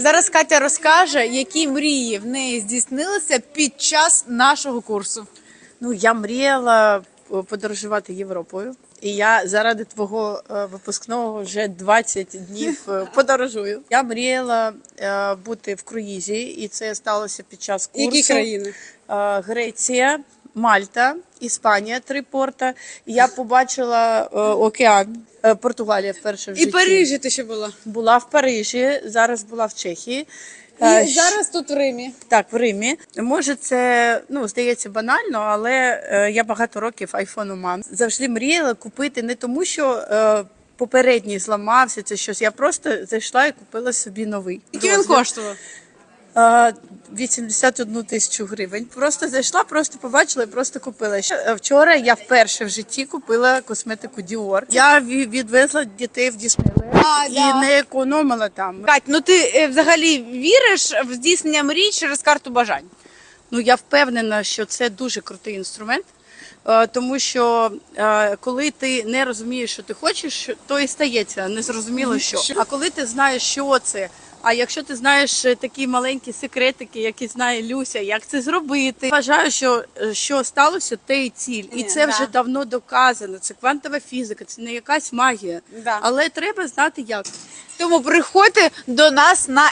Зараз Катя розкаже, які мрії в неї здійснилися під час нашого курсу. Ну, я мріяла е, подорожувати Європою. І я заради твого е, випускного вже 20 днів е, подорожую. Я мріяла бути в круїзі, і це сталося під час курсу. Які країни? Греція, Мальта, Іспанія, три порта. І я побачила е, океан. Е, Португалія вперше в І житті. Парижі ти ще була. була в Парижі, зараз була в Чехії. І Е, зараз тут в Римі. так, в Римі. Може, це ну здається банально, але е, я багато років айфону мам. Завжди мріяла купити не тому, що е, попередній зламався, це щось. Я просто зайшла і купила собі новий. Який він коштував? Е, 81 тисячу гривень. Просто зайшла, просто побачила і просто купила. Е, Вчора я вперше в житті купила косметику Dior. Я відвезла дітей в Діснейленд А, і да. не економила там. Кать, ну ти е, взагалі віриш в здійснення мрій через карту бажань? Ну я впевнена, що це дуже крутий інструмент. Е, Тому що е, коли ти не розумієш, що ти хочеш, то і стається незрозуміло що. А коли ти знаєш, що це. А якщо ти знаєш е, такі маленькі секретики, які знає Люся, як це зробити, вважаю, що що сталося, те і ціль, і це да. вже давно доказано. Це квантова фізика, це не якась магія, Да. але треба знати як. Тому приходьте до нас на